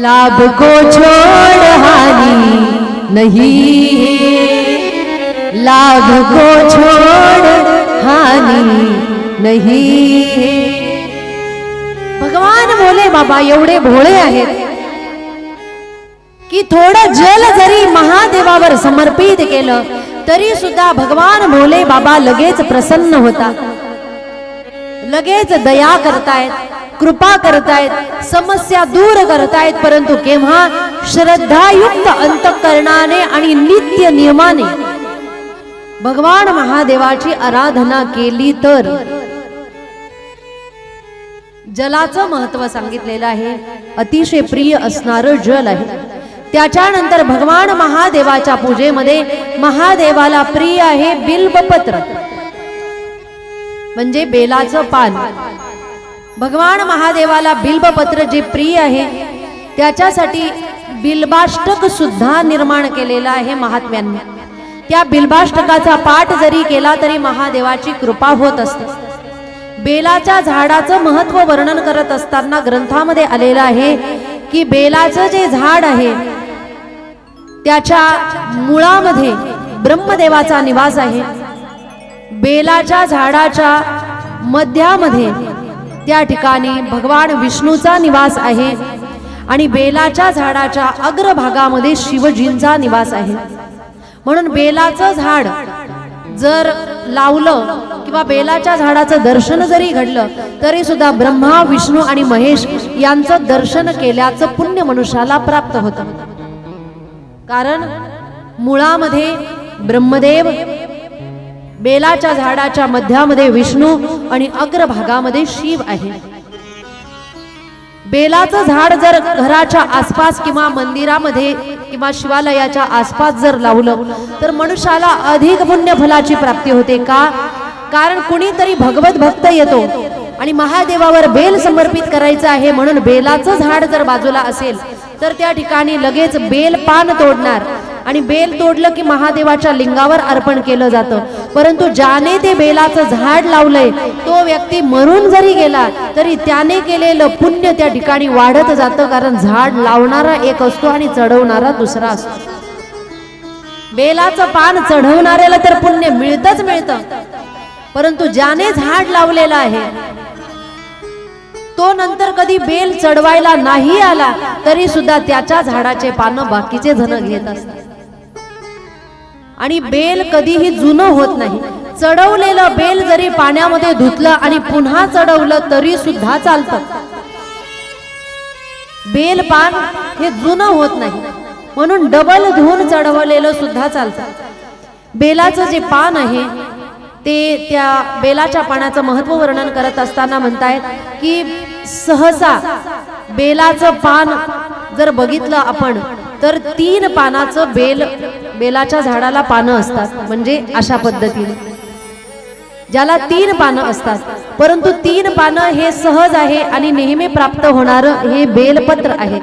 लाभ को छोड़ हानि नहीं है। लाभ को छोड़ हानि नहीं है। भगवान बोले बाबा एवढे भोळे आहेत की थोडं जल जरी महादेवावर समर्पित केलं तरी सुद्धा भगवान भोले बाबा लगेच प्रसन्न होतात लगेच दया करतायत. कृपा करतायत समस्या दूर करतायत परंतु केव्हा श्रद्धायुक्त अंतकरणाने आणि नित्य नियमाने भगवान महादेवाची आराधना केली तर? जलाचं महत्त्व सांगितलेलं आहे. अतिशय प्रिय असणारं जल आहे. त्याच्यानंतर भगवान महादेवाच्या पूजेमध्ये महादेवाला प्रिय आहे बिल्बपत्र. म्हणजे बेलाचं पान. भगवान महादेवाला बिल्बपत्र जे प्रिय आहे त्याच्यासाठी बिल्बाष्टक सुद्धा निर्माण केलेलं आहे महात्म्यांनी. त्या बिल्बाष्टकाचा पाठ जरी केला तरी महादेवाची कृपा होत असते. बेलाच्या झाडाचं महत्त्व वर्णन करत असताना ग्रंथामध्ये आलेलं आहे की बेलाचं जे झाड आहे त्याच्या मुळामध्ये ब्रह्मदेवाचा निवास आहे. बेलाच्या झाडाच्या मध्यामध्ये त्या ठिकाणी भगवान विष्णूचा निवास आहे आणि बेलाच्या झाडाच्या अग्रभागामध्ये शिवजींचा निवास आहे. म्हणून बेलाचं झाड जर लावलं किंवा बेलाच्या झाडाचं दर्शन जरी घडलं तरी सुद्धा ब्रह्मा विष्णू आणि महेश यांचं दर्शन केल्याचं पुण्य मनुष्याला प्राप्त होतं. कारण मुळामध्ये ब्रह्मदेव बेलाच्या झाडाच्या मध्यामध्ये विष्णू आणि अग्रभागामध्ये शिव आहे. बेलाचं झाड जर घराच्या आसपास किंवा मंदिरामध्ये किंवा शिवालयाच्या आसपास जर लावलं तर मनुष्याला अधिक पुण्य फलाची प्राप्ती होते का? कारण कुणीतरी भगवत भक्त येतो आणि महादेवावर बेल समर्पित करायचं आहे म्हणून बेलाचं झाड जर बाजूला असेल तर त्या ठिकाणी लगेच बेल पान तोडणार. आणि बेल तोडलं की महादेवाच्या लिंगावर अर्पण केलं जातं. परंतु ज्याने ते बेलाचं झाड लावलंय तो व्यक्ती मरून जरी गेला तरी त्याने केलेलं पुण्य त्या ठिकाणी वाढत जातं कारण झाड लावणारा एक असतो आणि चढवणारा दुसरा असतो. बेलाचं पान चढवणाऱ्याला तर पुण्य मिळतच मिळतं. परंतु ज्याने झाड लावलेलं आहे तो नंतर कधी बेल चढवायला नाही आला तरी सुद्धा त्याच्या झाडाचे पानं बाकीचे जण घेत असतात. आणि बेल कधीही जुनं होत नाही. चढवलेलं बेल जरी पाण्यामध्ये धुतलं आणि पुन्हा चढवलं तरी सुद्धा चालतं. बेल पान हे जुनं होत नाही. म्हणून डबल धुवून चढवलेलं सुद्धा चालतं. बेलाचं जे पान आहे ते त्या बेलाच्या पानाचं महत्त्व वर्णन करत असताना म्हणतायत की सहसा बेलाचं पान जर बघितलं आपण तर तीन पानाचं बेल बेलाच्या झाडाला पानं असतात म्हणजे अशा पद्धतीने. ज्याला तीन पानं असतात. परंतु तीन पानं हे सहज आहे आणि नेहमी प्राप्त होणारं हे बेलपत्र आहे.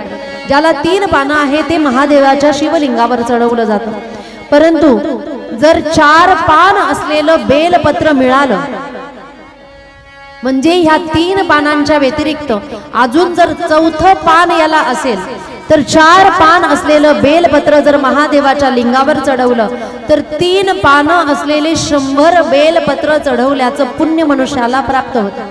ज्याला तीन पानं आहे ते महादेवाच्या शिवलिंगावर चढवलं जातं. परंतु जर चार पान असलेलं बेलपत्र मिळालं म्हणजे ह्या तीन पानांच्या व्यतिरिक्त अजून जर चौथं पान याला असेल तर चार पान असलेलं बेलपत्र जर महादेवाच्या लिंगावर चढवलं तर तीन पानं असलेले शंभर बेलपत्र चढवल्याचं पुण्य मनुष्याला प्राप्त होतं.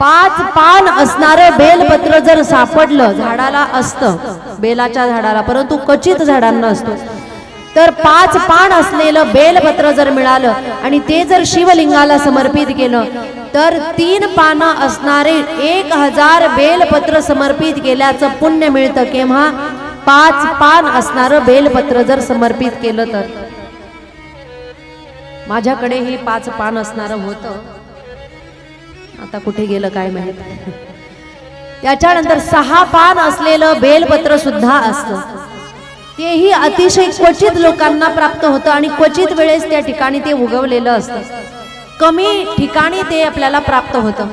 पाच पान असणारं बेलपत्र जर सापडलं झाडाला असतं बेलाच्या झाडाला परंतु क्वचित झाडांना असतो तर पाच पान असलेलं बेलपत्र जर मिळालं आणि ते जर शिवलिंगाला समर्पित केलं तर तीन पानं असणारे एक हजार बेलपत्र समर्पित केल्याचं पुण्य मिळतं केव्हा? पाच पान असणारं बेलपत्र जर समर्पित केलं तर. माझ्याकडे हे पाच पान असणारं होतं. आता कुठे गेलं काय माहीत? त्याच्यानंतर सहा पान असलेलं बेलपत्र सुद्धा असतं. तेही अतिशय क्वचित लोकांना प्राप्त होतं आणि क्वचित वेळेस त्या ठिकाणी ते उगवलेलं असतं. कमी ठिकाणी ते आपल्याला प्राप्त होतं.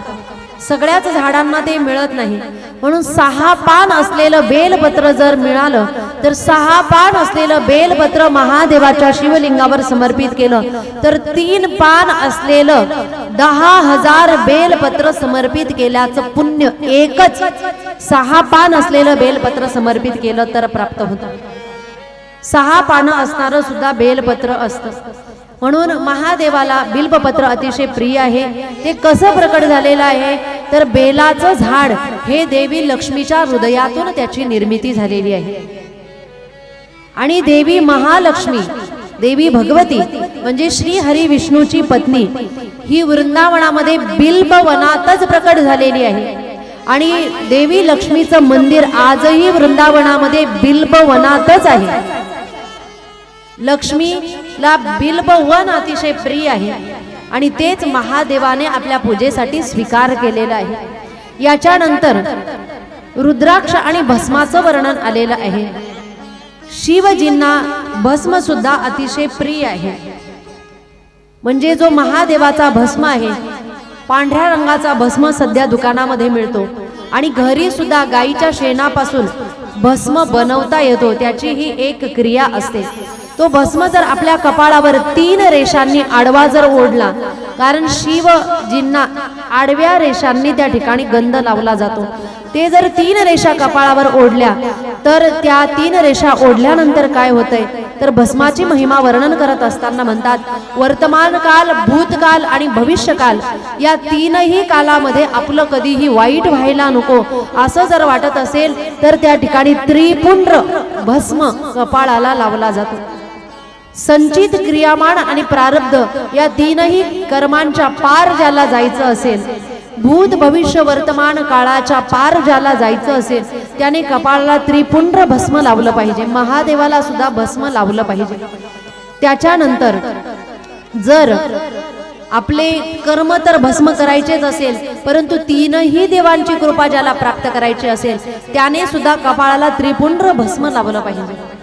सगळ्याच झाडांना ते मिळत नाही. म्हणून सहा पान असलेलं बेलपत्र जर मिळालं तर सहा पान असलेलं बेलपत्र महादेवाच्या शिवलिंगावर समर्पित केलं तर तीन पान असलेलं दहा हजार बेलपत्र समर्पित केल्याचं पुण्य एकच सहा पान असलेलं बेलपत्र समर्पित केलं तर प्राप्त होतं. सहा पानं असणारं सुद्धा बेलपत्र असतं. म्हणून महादेवाला बिल्बपत्र अतिशय प्रिय आहे. ते कसं प्रकट झालेलं आहे? तर बेलाचं झाड हे देवी लक्ष्मीच्या हृदयातून त्याची निर्मिती झालेली आहे. आणि देवी महालक्ष्मी देवी भगवती म्हणजे श्री हरी विष्णूची पत्नी ही वृंदावनामध्ये बिल्ब वनातच प्रकट झालेली आहे. आणि देवी लक्ष्मीचं मंदिर आजही वृंदावनामध्ये बिल्ब वनातच आहे. लक्ष्मीला बिल्ब वन अतिशय प्रिय आहे. आणि तेच महादेवाने आपल्या पूजेसाठी स्वीकार केलेला आहे. याच्यानंतर रुद्राक्ष आणि भस्माचं वर्णन आलेलं आहे. शिवजींना भस्म सुद्धा अतिशय प्रिय आहे. म्हणजे जो महादेवाचा भस्म आहे पांढऱ्या रंगाचा भस्म सध्या दुकानामध्ये मिळतो. आणि घरी सुद्धा गाईच्या शेणापासून भस्म बनवता येतो त्याची ही एक क्रिया असते. तो भस्म जर आपल्या कपाळावर तीन रेषांनी आडवा जर ओढला कारण शिवजींना आडव्या रेषांनी त्या ठिकाणी गंध लावला जातो. ते जर तीन रेषा कपाळावर ओढल्या तर त्या तीन रेषा ओढल्यानंतर काय होतंय? तर भस्माची महिमा वर्णन करत असताना म्हणतात वर्तमान काल भूतकाल आणि भविष्यकाल या तीनही कालामध्ये आपलं कधीही वाईट व्हायला नको. असं जर वाटत असेल तर त्या ठिकाणी त्रिपुंड्र भस्म कपाळाला लावला जातो. संचित क्रियामान आणि प्रारब्ध या तीनही कर्मांच्या पार ज्याला जायचं असेल भूत भविष्य वर्तमान काळाच्या पार ज्याला जायचं असेल त्याने कपाळाला त्रिपुंड्र भस्म लावलं पाहिजे महादेवाला सुद्धा भस्म लावलं पाहिजे. त्याच्यानंतर जर आपले कर्म तर भस्म करायचेच असेल परंतु तीनही देवांची कृपा ज्याला प्राप्त करायची असेल त्याने सुद्धा कपाळाला त्रिपुंड्र भस्म लावलं पाहिजे.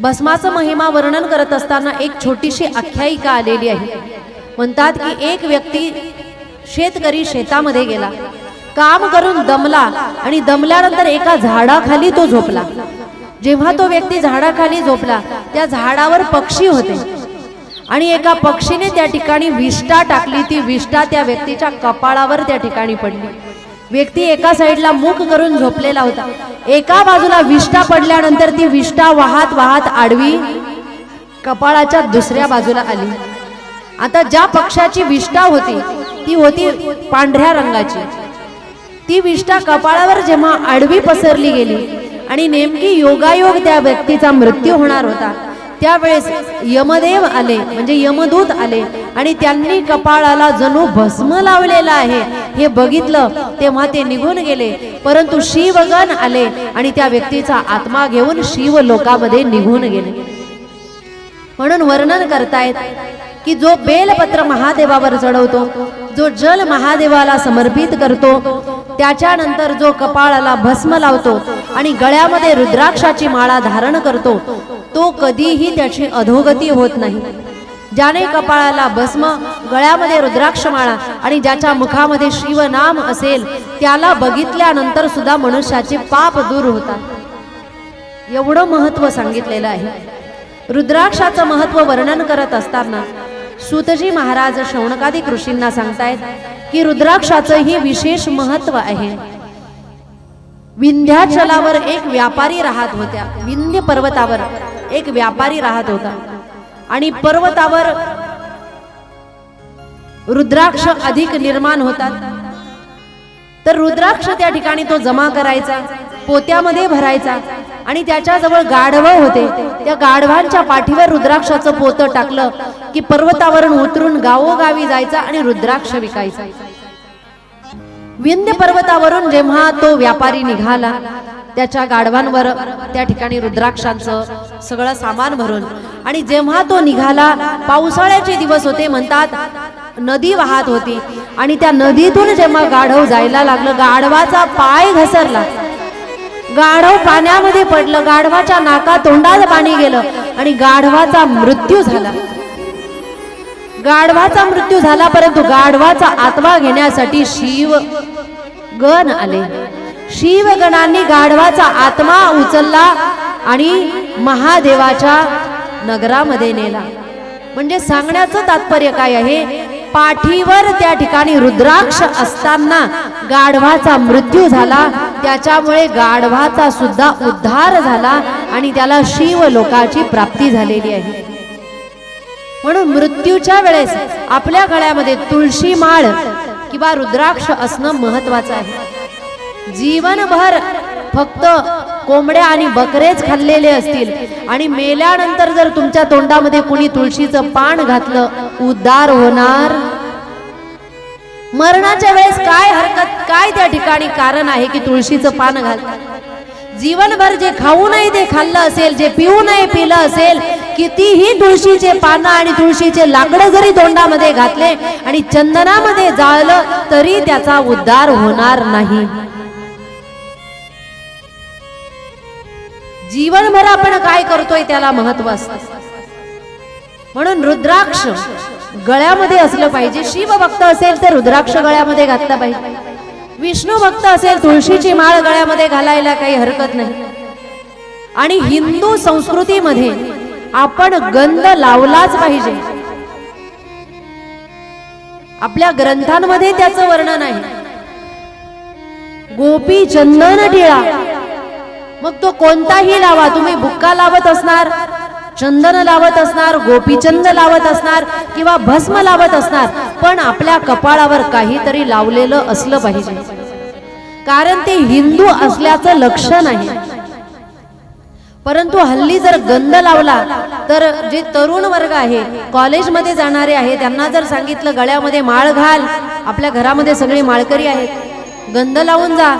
भस्माचं महिमा वर्णन करत असताना एक छोटीशी आख्यायिका आलेली आहे. म्हणतात की एक व्यक्ती शेतकरी शेतामध्ये गेला. काम करून दमला आणि दमल्यानंतर एका झाडाखाली तो झोपला. जेव्हा तो व्यक्ती झाडाखाली झोपला त्या झाडावर पक्षी होते. आणि एका पक्षीने त्या ठिकाणी विष्ठा टाकली. ती विष्ठा त्या व्यक्तीच्या कपाळावर त्या ठिकाणी पडली. व्यक्ती एका साईडला मुख करून झोपलेला होता. एका बाजूला विष्ठा पडल्यानंतर ती विष्ठा वाहत वाहत आडवी कपाळाच्या दुसऱ्या बाजूला आली. आता ज्या पक्षाची विष्ठा होती ती होती पांढऱ्या रंगाची. ती विष्ठा कपाळावर जेव्हा आडवी पसरली गेली आणि नेमकी योगायोग त्या व्यक्तीचा मृत्यू होणार होता त्यावेळेस यमदेव आले म्हणजे यमदूत आले आणि त्यांनी कपाळाला जणू भस्म लावलेला आहे. हे बघितलं तेव्हा ते निघून गेले. परंतु शिवगण आले आणि त्या व्यक्तीचा आत्मा घेऊन शिव लोकामध्ये निघून गेले. म्हणून वर्णन करतायत की जो बेलपत्र महादेवावर चढवतो जो जल महादेवाला समर्पित करतो त्याच्यानंतर जो कपाळाला भस्म लावतो आणि गळ्यामध्ये रुद्राक्षाची माळा धारण करतो तो कधीही त्याची अधोगती होत नाही. ज्याने कपाळाला भस्म गळ्यामध्ये रुद्राक्ष माळा आणि ज्याच्या मुखामध्ये शिवनाम असेल त्याला बघितल्यानंतर सुद्धा मनुष्याचे पाप दूर होतात. एवढं महत्त्व सांगितलेलं आहे. रुद्राक्षाचं महत्त्व वर्णन करत असताना सुतजी महाराज शौनकादी ऋषींना सांगतायत की रुद्राक्षाचंही विशेष महत्त्व आहे. विंध्याचलावर एक व्यापारी राहत होत्या. विंध्य पर्वतावर एक व्यापारी राहत होता. आणि पर्वतावर रुद्राक्ष अधिक निर्माण होतात. तर रुद्राक्ष त्या ठिकाणी तो जमा करायचा पोत्यामध्ये भरायचा. आणि त्याच्याजवळ गाढव होते. त्या गाढवांच्या पाठीवर रुद्राक्षाचं पोतं टाकलं की पर्वतावरून उतरून गावोगावी जायचा आणि रुद्राक्ष विकायचा. विंध्य पर्वतावरून जेव्हा तो व्यापारी निघाला त्याच्या गाढवांवर त्या ठिकाणी रुद्राक्षांचं सगळं सामान भरून आणि जेव्हा तो निघाला पावसाळ्याचे दिवस होते म्हणतात नदी वाहत होती आणि त्या नदीतून जेव्हा गाढव जायला लागलं गाढवाचा पाय घसरला. गाढव पाण्यामध्ये पडलं गाढवाच्या नाका तोंडात पाणी गेलं आणि गाढवाचा मृत्यू झाला. गाढवाचा मृत्यू झाला परंतु गाढवाचा आत्मा घेण्यासाठी शिव गण आले. शिवगणांनी गाढवाचा आत्मा उचलला आणि महादेवाच्या नगरामध्ये नेला. म्हणजे सांगण्याचं तात्पर्य काय आहे? पाठीवर त्या ठिकाणी रुद्राक्ष असताना गाढवाचा मृत्यू झाला. त्याच्यामुळे गाढवाचा सुद्धा उद्धार झाला आणि त्याला शिव लोकाची प्राप्ती झालेली आहे. म्हणून मृत्यूच्या वेळेस आपल्या गळ्यामध्ये तुळशी माळ किंवा रुद्राक्ष असणं महत्वाचं आहे. जीवनभर फक्त कोंबड्या आणि बकरेच खाल्लेले असतील आणि मेल्यानंतर जर तुमच्या तोंडामध्ये कुणी तुळशीचं पान घातलं उद्धार होणार? मरणाच्या वेळेस काय हरकत काय त्या ठिकाणी कारण आहे की तुळशीचं पान घालतात जीवनभर जे खाऊ नये ते खाल्लं असेल जे पिऊ नये पिलं असेल कितीही तुळशीचे पानं आणि तुळशीचे लाकडं जरी तोंडामध्ये घातले आणि चंदनामध्ये जाळलं तरी त्याचा उद्धार होणार नाही. जीवनभर आपण काय करतोय त्याला महत्त्व असतं. म्हणून रुद्राक्ष गळ्यामध्ये असलं पाहिजे. शिव भक्त असेल तर रुद्राक्ष गळ्यामध्ये घातला पाहिजे. विष्णू भक्त असेल तुळशीची माळ गळ्यामध्ये घालायला काही हरकत नाही. आणि हिंदू संस्कृतीमध्ये आपण गंध लावलाच पाहिजे. आपल्या ग्रंथांमध्ये त्याचं वर्णन आहे. गोपी चंदन टिळा मग तो कोणताही लावा. तुम्ही बुक्का लावत असणार चंदन लावत असणार गोपीचंद लावत असणार किंवा भस्म लावत असणार पण आपल्या कपाळावर काहीतरी लावलेलं असलं पाहिजे. कारण ते हिंदू असल्याचं लक्षण आहे परंतु हल्ली जर गंध लावला तर जे तरुण वर्ग आहे कॉलेजमध्ये जाणारे आहे त्यांना जर सांगितलं गळ्यामध्ये माळ घाल आपल्या घरामध्ये सगळी माळकरी आहेत गंध लावून जा.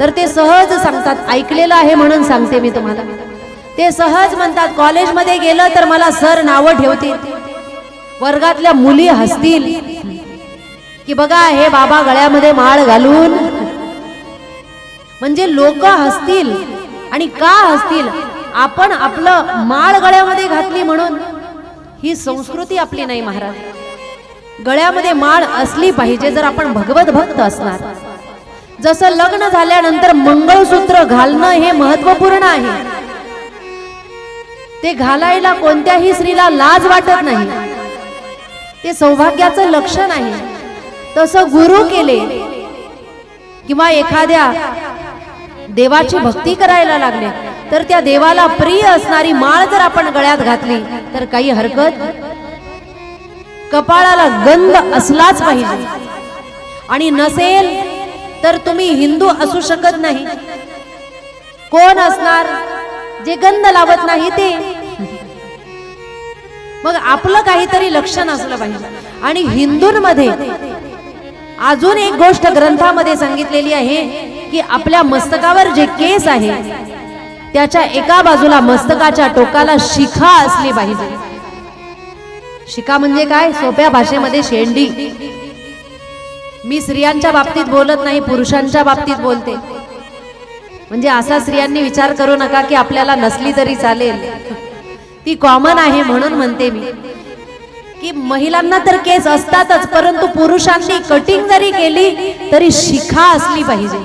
तर ते सहज सांगतात ऐकलेलं आहे म्हणून सांगते मी तुम्हाला. ते सहज म्हणतात कॉलेजमध्ये गेलं तर मला सर नावं ठेवतील. वर्गातल्या मुली हसतील. की बघा हे बाबा गळ्यामध्ये माळ घालून म्हणजे लोक हसतील आणि का हसतील? आपण आपलं माळ गळ्यामध्ये घातली म्हणून. ही संस्कृती आपली नाही महाराज. गळ्यामध्ये माळ असली पाहिजे जर आपण भगवत भक्त असणार. जसं लग्न झाल्यानंतर मंगळसूत्र घालणं हे महत्त्वपूर्ण आहे. ते घालायला कोणत्याही स्त्रीला लाज वाटत नाही. ते सौभाग्याचं लक्षण आहे. तसं गुरु केले किंवा एखाद्या देवाची भक्ती करायला लागले तर त्या देवाला प्रिय असणारी माळ जर आपण गळ्यात घातली तर काही हरकत कपाळाला गंध असलाच पाहिजे. आणि नसेल तर तुम्ही हिंदू असू शकत नाही. कोण असणार? जे गंध लावत नाही ते. मग आपलं काहीतरी लक्षण असलं पाहिजे. आणि हिंदूंमध्ये अजून एक गोष्ट ग्रंथामध्ये सांगितलेली आहे की आपल्या मस्तकावर जे केस आहे त्याच्या एका बाजूला मस्तकाच्या टोकाला शिखा असली पाहिजे. शिखा म्हणजे काय? सोप्या भाषेमध्ये शेंडी. मी स्त्रियांच्या बाबतीत बोलत नाही पुरुषांच्या बाबतीत बोलते. म्हणजे असा स्त्रियांनी विचार करू नका की आपल्याला नसली तरी चालेल. ती कॉमन आहे म्हणून म्हणते मी. की महिलांना तर केस असतातच परंतु पुरुषांनी कटिंग जरी केली तरी शिखा असली पाहिजे.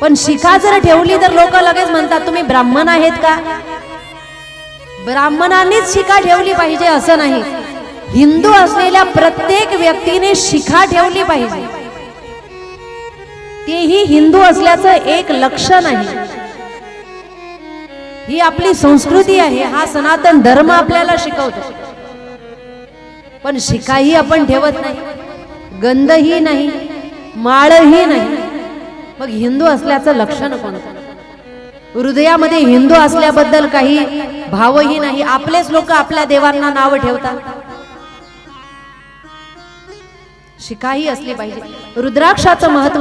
पण शिखा जर ठेवली तर लोक लगेच म्हणतात तुम्ही ब्राह्मण आहेत का? ब्राह्मणांनीच शिखा ठेवली पाहिजे असं नाही. हिंदू असलेल्या प्रत्येक व्यक्तीने शिखा ठेवली पाहिजे. तेही हिंदू असल्याचं एक लक्षण आहे. ही आपली संस्कृती आहे हा सनातन धर्म आपल्याला शिकवतो. पण शिखाही आपण ठेवत नाही गंधही नाही माळही नाही. मग हिंदू असल्याचं लक्षण कोणतं? हृदयामध्ये हिंदू असल्याबद्दल काही भावही नाही. आपलेच लोक आपल्या देवांना नाव ठेवतात. शिकाही असली पाहिजे. रुद्राक्षाचं महत्त्व